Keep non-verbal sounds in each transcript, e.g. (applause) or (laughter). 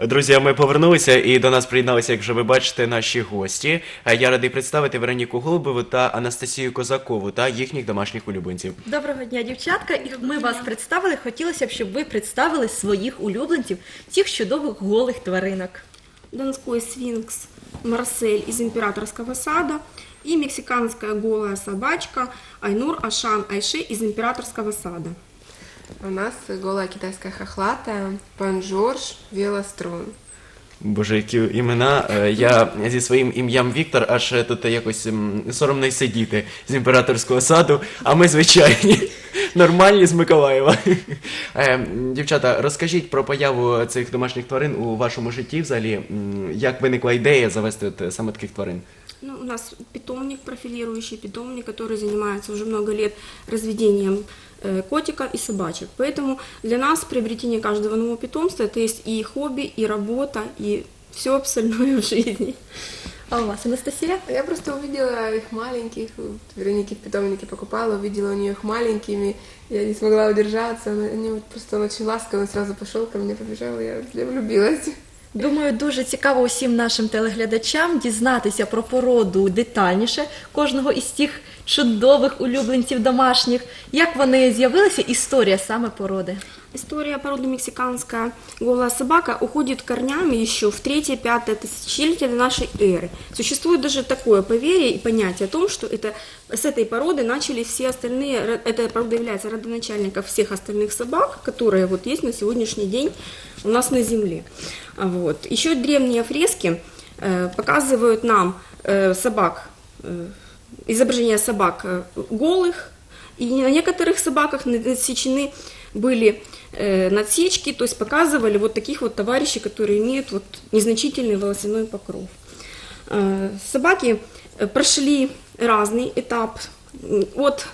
Друзі, ми повернулися і до нас приєдналися, як вже ви бачите, наші гості. Е, Я радий представити Вероніку Голубову та Анастасію Козакову та їхніх домашніх улюбленців. Доброго дня, дівчатка. І ми вас представили. Хотілося б, щоб ви представили своїх улюбленців, цих чудових голих тваринок. Донской сфинкс Марсель из императорского сада и мексиканская голая собачка Айнур Ашан Айше из императорского сада. У нас голая китайская хохлатая, пан Жорж, велострун. Боже, які імена. Е, Я зі своїм ім'ям Віктор, аж е, тут якось соромно й сидіти з імператорського саду, а ми звичайні, (laughs) нормальні з Миколаєва. (laughs) Е, Дівчата, розкажіть про появу цих домашніх тварин у вашому житті взагалі. Як виникла ідея завести е, саме таких тварин? Ну, у нас питомник, профилирующий питомник, который занимается уже много лет разведением э, котика и собачек. Поэтому для нас приобретение каждого нового питомства это есть и хобби, и работа, и все остальное в жизни. А у вас, Анастасія? Я просто увидела их маленьких, вот Веронике в питомнике покупала, увидела у нее их маленькими, я не смогла удержаться, они вот просто он очень ласковый, он сразу пошел ко мне, побежал, я влюбилась. Думаю, дуже цікаво усім нашим телеглядачам дізнатися про породу детальніше кожного із тих чудових улюбленців домашніх. Як вони з'явилися, історія саме породи. История породы мексиканская голая собака уходит корнями еще в 3-5 тысячелетие до нашей эры. Существует даже такое поверье и понятие о том, что это, с этой породы начали все остальные, эта порода является родоначальником всех остальных собак, которые вот есть на сегодняшний день у нас на земле. Вот. Еще древние фрески э, показывают нам э, собак, э, изображения собак э, голых, и на некоторых собаках надсечены были э, надсечки, то есть показывали вот таких вот товарищей, которые имеют вот незначительный волосяной покров. Э, собаки э, прошли разный этап от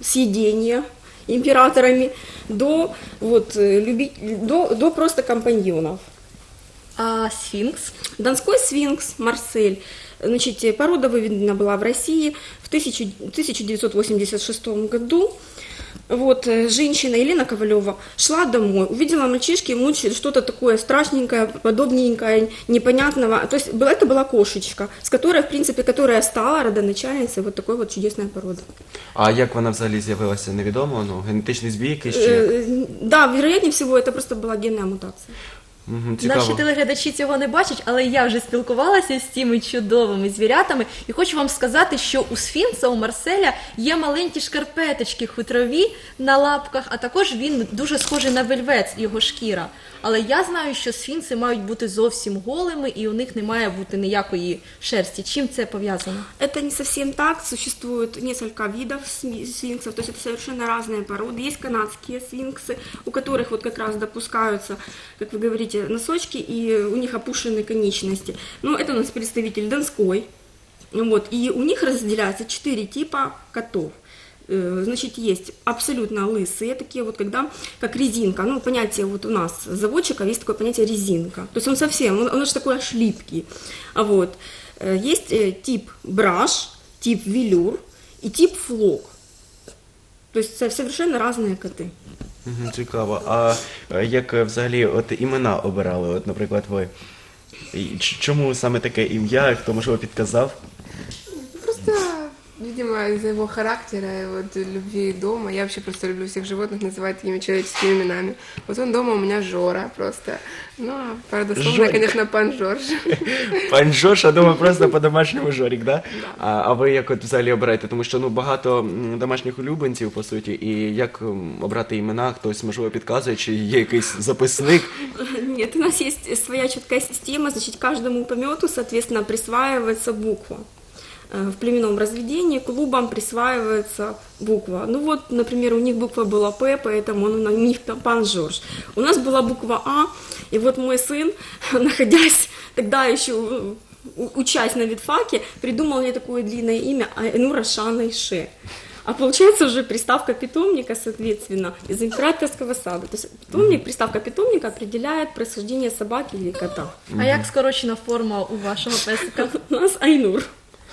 съедения императорами до, вот, э, люби- до, до просто компаньонов. А сфінкс? Донской свинкс Марсель. Значит, э, порода выведена была в России в 1000 1986 году. Вот, э, женщина Елена Ковалева шла домой, увидела мальчишки, мучают что-то такое страшненькое, подобненькое, непонятного. То есть была- это была кошечка, с которой, в принципе, которая стала родоначальницей вот такой вот чудесной породы. А як вона взагалі з'явилася, невідомо? Ну, генетичний збій якийсь чи? Э, Да, вероятнее всего, это просто была генная мутация. Мгм, Наші цікаво. телеглядачі цього не бачать, але я вже спілкувалася з цими чудовими звірятами, і хочу вам сказати, що у сфінкса, у Марселя є маленькі шкарпеточки хутрові на лапках, а також він дуже схожий на вельвет, його шкіра. Але я знаю, що сфінкси мають бути зовсім голими, і у них не має бути ніякої шерсті. Чим це пов'язано? Это не совсем так. Существует несколько видов сми- сфинксов, то есть это совершенно разные породы. Есть канадские сфинксы, у которых вот как раз допускаются, как вы говорите, носочки, и у них опушенные конечности. Но это у нас представитель Донской. Вот, и у них разделяется четыре типа котов. Э, Значит, есть абсолютно лысые, такие вот, когда, как резинка. Ну, понятие вот у нас заводчиков есть такое понятие резинка. То есть он совсем, он, он же такой аж липкий. А вот. Э, Есть э, тип браш, тип велюр и тип флок. То есть совершенно разные коты. Цікаво. А е, як е, взагалі от імена обирали? От, наприклад, ви. Чому саме таке ім'я? Хто можливо підказав? Видимо, из-за его характера вот любви дома. Я вообще просто люблю всех животных называть такими человеческими именами. Вот он дома у меня Жора просто. Ну, а парадословно, Жорик. конечно, пан Жорж. (laughs) Пан Жош, я думаю, просто по-домашньому Жорік, да? А, а ви як от взагалі обираєте? Тому що ну багато м, домашніх улюбленців, по суті, і як м, обрати імена, хтось можливо підказує, чи є якийсь записник. (laughs) Нет, у нас есть своя четкая система, значит, каждому помету, соответственно, присваивается буква. Э, В племенном разведении клубам присваивается буква. Ну вот, например, у них буква была П, поэтому он, у них там пан Жорж. У нас была буква А, и вот мой сын, (laughs) находясь тогда еще учась на ветфаке, придумал мне такое длинное имя Айнура Шана Ише. А получается уже приставка питомника, соответственно, из императорского сада. То есть питомник, приставка питомника определяет происхождение собаки или кота. А як скорочена форма у вашого песика? (laughs) У нас Айнур.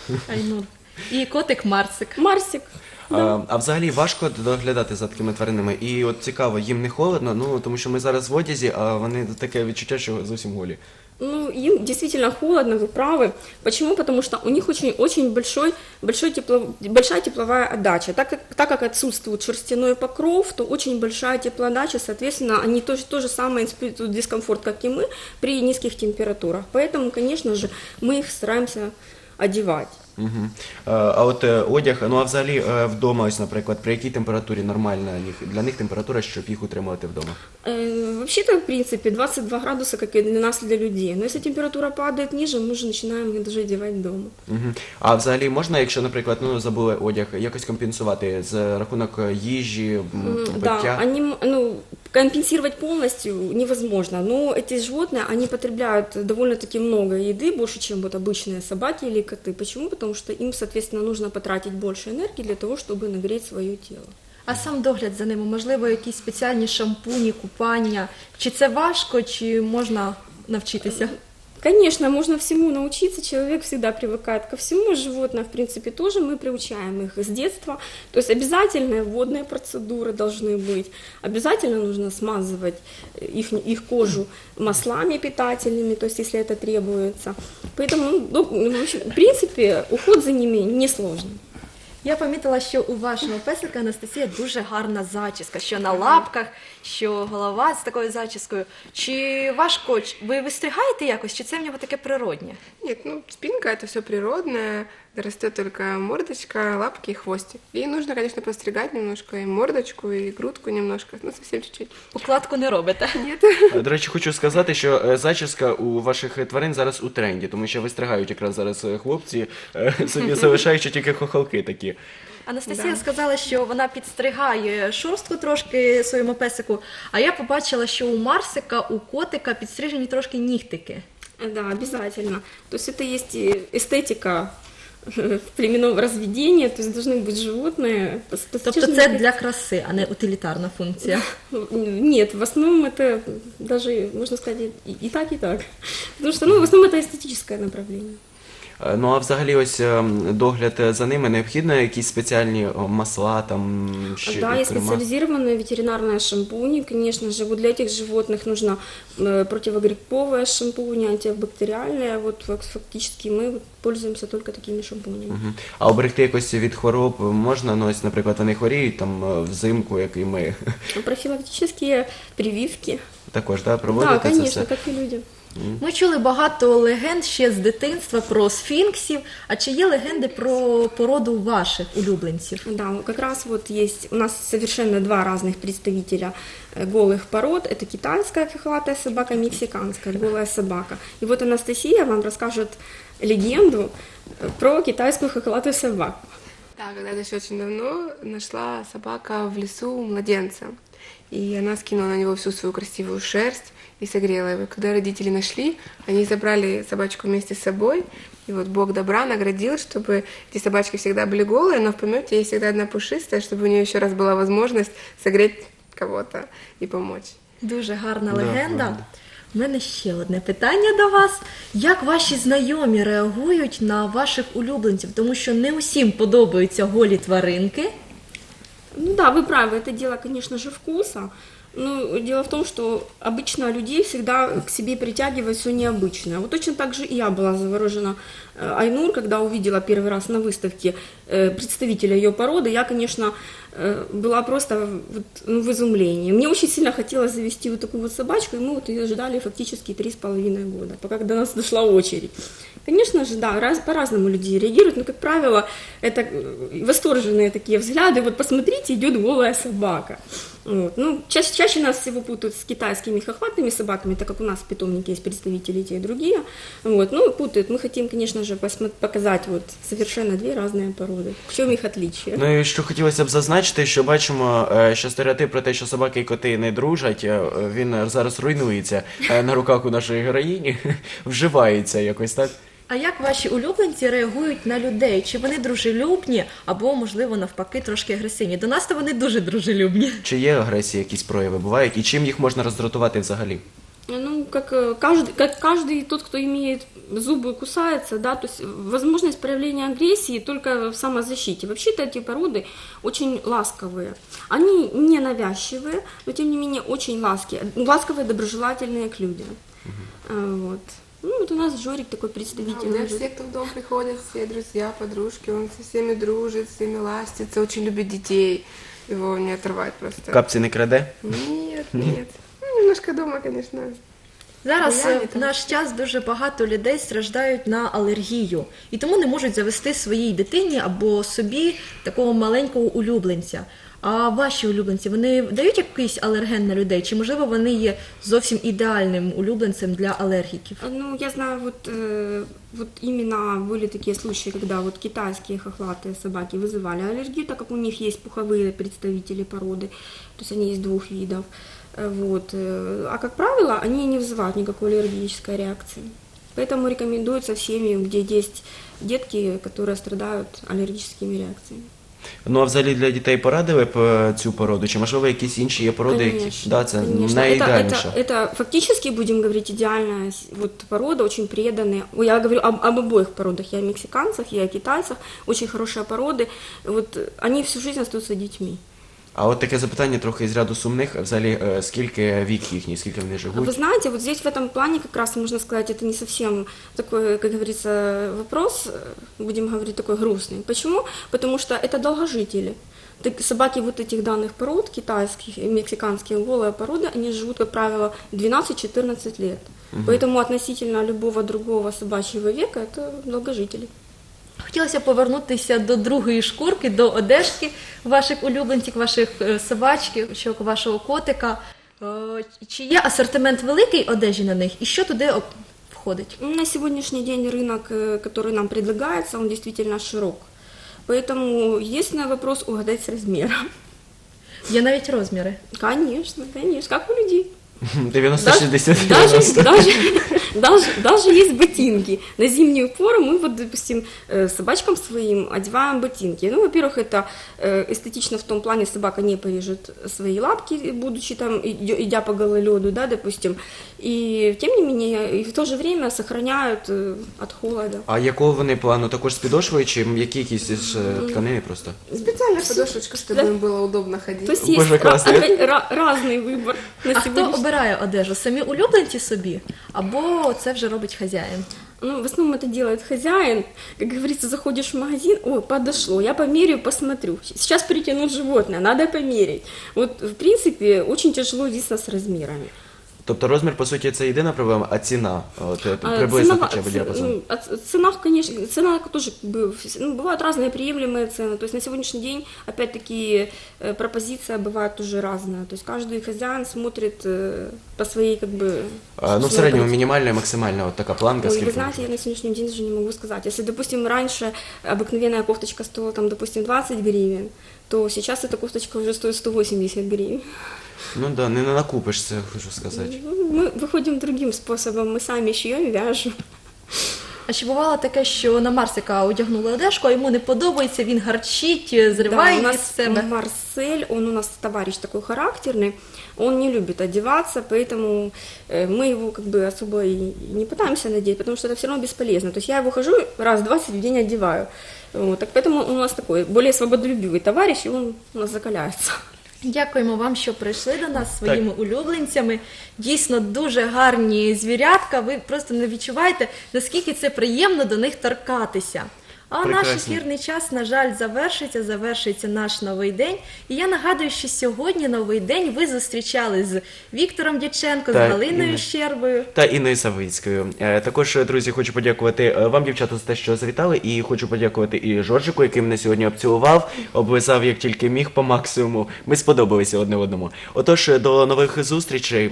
(laughs) Айнур. І котик Марсик. Марсик. А, а взагалі важко доглядати за такими тваринами. І от цікаво, їм не холодно, ну тому що ми зараз в одязі, а вони таке відчуття, що зовсім голі. Ну, им действительно холодно, вы правы. Почему? Потому что у них очень, очень большой, большой тепло, большая тепловая отдача. Так как, так как отсутствует шерстяной покров, то очень большая теплоотдача, соответственно, они тоже, то же самое испытывают дискомфорт, как и мы, при низких температурах. Поэтому, конечно же, мы их стараемся одевать. Угу. А, а от е, одяг, ну а взагалі е, вдома, ось, наприклад, при якій температурі нормальна їх- для них температура, щоб їх утримувати вдома? Э, Вообще-то, в принципе, 22 градуса, как и для нас, для людей. Но если температура падает ниже, мы уже начинаем их даже одевать дома. Угу. А взагалі можна, якщо, наприклад, ну забули одяг, якось компенсувати з рахунок е, їжі, м, М, пиття? Да, они, м- ну, компенсировать полностью невозможно, но эти животные, они потребляют довольно-таки много еды, больше, чем вот обычные собаки или коты. Почему? Потому что им, соответственно, нужно потратить больше энергии для того, чтобы нагреть свое тело. А сам догляд за ними, можливо, якісь спеціальні шампуні, купання. Чи це важко, чи можна навчитися? Конечно, можно всему научиться, человек всегда привыкает ко всему, животное, в принципе, тоже мы приучаем их с детства, то есть обязательные водные процедуры должны быть, обязательно нужно смазывать их, их кожу маслами питательными, то есть если это требуется, поэтому, ну, в, общем, в принципе, уход за ними несложный. Я помітила, що у вашого песика Анастасія дуже гарна зачіска, що на лапках, що голова з такою зачіскою. Чи важко? Ви вистригаєте якось, чи це в нього таке природнє? Нет, ну спинка это все природное, растет только мордочка, лапки и хвостик. Ей нужно, конечно, постригать немножко и мордочку, и грудку немножко, ну совсем чуть-чуть. Укладку не робите. Нет. Е, (laughs) До речі, хочу сказати, що е, зачіска у ваших е, тварин зараз у тренді, тому що вистригають якраз зараз е, хлопці, е, (laughs) собі залишаючи тільки хохолки такі. Анастасія сказала, що вона підстригає шорстку трошки своєму песику. А я побачила, що у Марсика, у котика підстрижені трошки нігтики. Да, обязательно. То есть это есть и эстетика э, племенного разведения, то есть должны быть животные. с Тобто достаточно це для краси, а не утилітарна функція. (laughs) Нет, в основном это даже, можно сказать, и, и так, и так. Потому что, ну, в основном это эстетическое направление. Е, Ну а взагалі, ось е, догляд е, за ними необхідно якісь спеціальні о, масла, там ще да, есть крема? специализированные ветеринарные шампуни, конечно же. Вот для этих животных нужно э, противогрибковое шампунь, антибактериальное. Вот фак- фактически мы вот пользуемся только такими шампунями. Мгм. А оберегти якось від хвороб можна, ну ось, наприклад, вони хворіють там е, взимку, як і ми. Профилактические прививки. Також да, проводити да, це конечно, все. как и люди. Ми чули багато легенд ще з дитинства про сфінксів. А чи є легенди про породу ваших улюбленців? Да, как раз вот есть у нас совершенно два разных представителя э, голых пород. Это китайская хохлатая собака, мексиканская голая собака. И вот Анастасия вам расскажет легенду э, про китайскую хохлатую собаку. Да, когда-то еще очень давно нашла собака в лесу младенца. И она скинула на него всю свою красивую шерсть и согрела его. Когда родители нашли, они забрали собачку вместе с собой. И вот Бог добра наградил, чтобы эти собачки всегда были голые, но в помете есть всегда одна пушистая, чтобы у нее еще раз была возможность согреть кого-то и помочь. Дуже гарна Да, легенда. правда. У мене ще одне питання до вас. Як ваші знайомі реагують на ваших улюбленців? Тому що не усім подобаються голі тваринки. Ну да, вы правы, это дело, конечно же, вкуса. Но дело в том, что обычно людей всегда к себе притягивает все необычное. Вот точно так же и я была заворожена э, Айнур, когда увидела первый раз на выставке э, представителя ее породы. Я, конечно, э, была просто вот, ну, в изумлении. Мне очень сильно хотелось завести вот такую вот собачку, и мы вот ее ждали фактически три с половиной года, пока до нас (laughs) дошла очередь. Конечно же, да, раз, по-разному люди реагируют, но, как правило, это восторженные такие взгляды. Вот посмотрите, идет голая собака. Вот. Ну, чаще, чаще нас всего путают с китайскими хохватными собаками, так как у нас в питомнике есть представители и те, и другие. Вот. Ну, путают. Мы хотим, конечно же, посмо- показать вот совершенно две разные породы. В чем их отличие? Ну і що хотілося б зазначити, що бачимо, е, що стереотип про те, що собаки і коти не дружать, е, він зараз руйнується е, на руках у нашої героїні, (laughs) вживається якось так. А як ваші улюбленці реагують на людей? Чи вони дружелюбні, або, можливо, навпаки, трошки агресивні? До нас то вони дуже дружелюбні. Чи є агресії якісь прояви бувають, і чим їх можна роздратувати взагалі? Ну, как э, каждый, как каждый тот, кто имеет зубы, кусается, да, то есть возможность проявления агрессии только в самозащите. Вообще-то эти породы очень ласковые. Они не навязчивые, но тем не менее очень ласки, ласковые, доброжелательные к людям. А, Вот. Ну, вот у нас Жорик такой Да, представитель. у меня все, кто в дом приходят, все друзья, подружки, он со всеми дружит, всеми ластится, очень любит детей. Его не оторвать просто. Капці не краде? Нет, нет. Ну, немножко дома, конечно. Зараз е, в наш час дуже багато людей страждають на алергію і тому не можуть завести своїй дитині або собі такого маленького улюбленця. А ваші улюбленці вони дають якийсь алерген на людей? Чи можливо вони є зовсім ідеальним улюбленцем для алергіків? Ну, я знаю, вот, э, вот именно были такие случаи, когда вот китайские хохлатые собаки вызывали аллергию, так как у них есть пуховые представители породы, то есть они есть двух видов. Э, Вот. э, А как правило, они не вызывают никакой аллергической реакции. Поэтому рекомендуется в семье, где есть детки, которые страдают аллергическими реакциями. Ну а взагалі для дітей порадили б е, цю породу? Чи можливо якісь інші є породи, які Конечно, да, це конечно. Это, найідеальніше? это, это фактически, будем говорить, идеальная с- вот, порода, очень преданная. Ой, Я говорю об, об обоих породах, я о мексиканцах, я о китайцах, очень хорошие породы. Вот, э, они всю жизнь остаются детьми. А от таке запитання трохи з ряду сумних. Взагалі, е, скільки вік їхній, скільки вони Вы живуть? знаете, вот здесь в этом плане как раз можно сказать, это не совсем такой, как говорится, вопрос, э, будем говорить, такой грустный. Почему? Потому что это долгожители. Так, собаки вот этих данных пород, китайских и мексиканские голые породы, они живут, как правило, 12-14 лет. Поэтому относительно любого другого собачьего века это долгожители. Хотілося повернутися до другої шкурки, до одежки ваших улюбленців, ваших е, собачків, вашого котика. Е, Чи є асортимент великий одежі на них, і що туди о, входить? На сегодняшний день рынок, э, который нам предлагается, он действительно широк. Поэтому единственный вопрос угадать с размером. Є навіть розміри. Конечно, конечно, как у людей. 90-60 Даже, даже, даже, даже есть ботинки. На зимнюю пору мы, вот, допустим, э, собачкам своим одеваем ботинки. Ну, во-первых, это э, эстетично в том плане, собака не порежет свои лапки, будучи там, идё- идя по гололеду, да, допустим. И, тем не менее, и в то же время сохраняют э, от холода. А якого вони плану? Також з підошвою, чи які якісь із е, тканини просто? Специальная подошечка, чтобы им было удобно ходить. То есть Боже, есть ра- классно. опять ра- разный выбор на А хто обирає одежу? Самі улюбленці собі? Або це вже робить хазяїн? Ну, в основном это делает хозяин. Как говорится, заходишь в магазин, о, подошло, я померяю, посмотрю. Сейчас притянут животное, надо померить. Вот, в принципе, очень тяжело единственно с размерами. Тобто розмір, по суті, це єдина проблема, а ціна? От, е, А приблизно ценова- хоча б ц- діапазон. ну, а ц- Цена, конечно, цена тоже как бы, вс- ну, бывают разные приемлемые цены. То есть на сегодняшний день, опять-таки, э, пропозиция бывает тоже разная. То есть каждый хозяин смотрит э, по своей, как бы... А, ну, в собственной середньому политике. мінімальна, максимальна от така планка, Ой, скільки вы знаете, може я на сегодняшний день даже не могу сказать. Если, допустим, раньше обыкновенная кофточка стоила, там, допустим, 20 гривен, то сейчас эта кофточка уже стоит 180 гривен. Ну да, не накупишся, хочу сказати. Ну, Мы выходим другим способом, мы сами шьем, вяжем. А чи бувало таке, що на Марсика одягнули одежку, а йому не подобається, він гарчить, зриває Да, у її нас з себе? Марсель, он у нас товарищ такой характерный, он не любит одеваться, поэтому э, мы его как бы особо и не пытаемся надеть, потому что это все равно бесполезно. То есть я его хожу раз 20 в день одеваю. Вот, так поэтому он у нас такой более свободолюбивый товарищ, и он у нас закаляется. Дякуємо вам, що прийшли до нас своїми улюбленцями. Дійсно дуже гарні звірятка. Ви просто не відчуваєте, наскільки це приємно до них торкатися. А наш ефірний час, на жаль, завершиться, завершиться наш новий день. І я нагадую, що сьогодні новий день ви зустрічали з Віктором Дяченко, Так, з Галиною Інна. Щербою. Та Інною Савицькою. Е, Також, друзі, хочу подякувати е, вам, дівчата, за те, що завітали, і хочу подякувати і Жоржику, який мене сьогодні обцілував, облизав як тільки міг по максимуму. Ми сподобалися одне одному. Отож, до нових зустрічей.